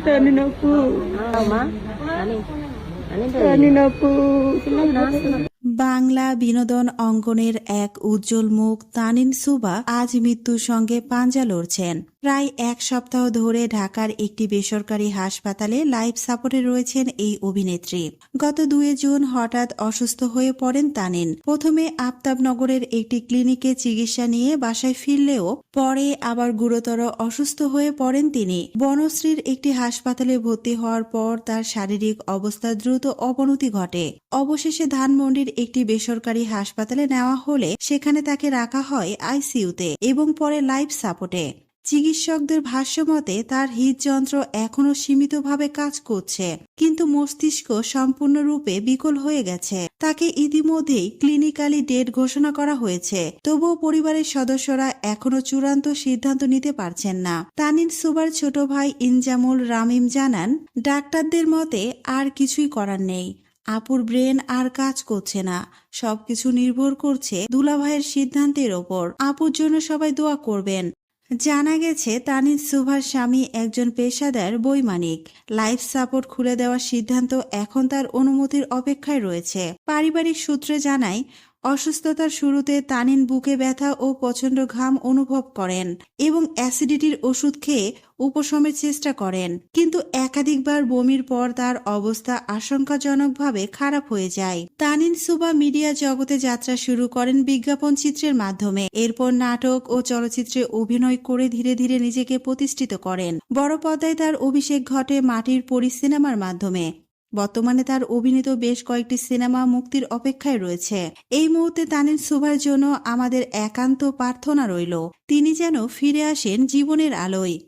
తని నొప్పు కానీ నొప్పు বাংলা বিনোদন অঙ্গনের এক উজ্জ্বল মুখ তানিন সুবা আজ মৃত্যুর সঙ্গে পাঞ্জা লড়ছেন। প্রায় এক সপ্তাহ ধরে ঢাকার একটি বেসরকারি হাসপাতালে লাইফ সাপোর্টে রয়েছেন এই অভিনেত্রী। গত দুই জুন হঠাৎ অসুস্থ হয়ে পড়েন তানিন প্রথমে আফতাবনগরের একটি ক্লিনিকে চিকিৎসা নিয়ে বাসায় ফিরলেও পরে আবার গুরুতর অসুস্থ হয়ে পড়েন তিনি। বনশ্রীর একটি হাসপাতালে ভর্তি হওয়ার পর তার শারীরিক অবস্থা দ্রুত অবনতি ঘটে। অবশেষে ধানমন্ডির একটি বেসরকারি হাসপাতালে নেওয়া হলে সেখানে তাকে রাখা হয় আইসিইউতে এবং পরে লাইফ সাপোর্টে। চিকিৎসকদের ভাষ্যমতে তার হৃদযন্ত্র এখনও সীমিতভাবে কাজ করছে, কিন্তু মস্তিষ্ক সম্পূর্ণরূপে বিকল হয়ে গেছে। তাকে ইতিমধ্যেই ক্লিনিক্যালি ডেট ঘোষণা করা হয়েছে, তবুও পরিবারের সদস্যরা এখনও চূড়ান্ত সিদ্ধান্ত নিতে পারছেন না। তানিন সুবার ছোট ভাই ইনজামুল রামিম জানান, ডাক্তারদের মতে আর কিছুই করার নেই। আপুর ব্রেন আর কাজ করছে না। সবকিছু নির্ভর করছে দুলাভাইয়ের সিদ্ধান্তের ওপর। আপুর জন্য সবাই দোয়া করবেন। জানা গেছে, তানিজ সুভার স্বামী একজন পেশাদার বৈমানিক। লাইফ সাপোর্ট খুলে দেওয়ার সিদ্ধান্ত এখন তার অনুমতির অপেক্ষায় রয়েছে। পারিবারিক সূত্রে জানায় অসুস্থতার শুরুতে তানিন বুকে ব্যথা ও প্রচণ্ড ঘাম অনুভব করেন এবং অ্যাসিডিটির ওষুধ খেয়ে উপশমের চেষ্টা করেন। কিন্তু একাধিকবার বমির পর তার অবস্থা আশঙ্কাজনকভাবে খারাপ হয়ে যায়। তানিন সুবা মিডিয়া জগতে যাত্রা শুরু করেন বিজ্ঞাপন চিত্রের মাধ্যমে। এরপর নাটক ও চলচ্চিত্রে অভিনয় করে ধীরে ধীরে নিজেকে প্রতিষ্ঠিত করেন। বড় পর্দায় তার অভিষেক ঘটে মাটির পরি সিনেমার মাধ্যমে। বর্তমানে তার অভিনীত বেশ কয়েকটি সিনেমা মুক্তির অপেক্ষায় রয়েছে। এই মুহূর্তে তানিন সুভার জন্য আমাদের একান্ত প্রার্থনা রইল। তিনি যেন ফিরে আসেন জীবনের আলোয়।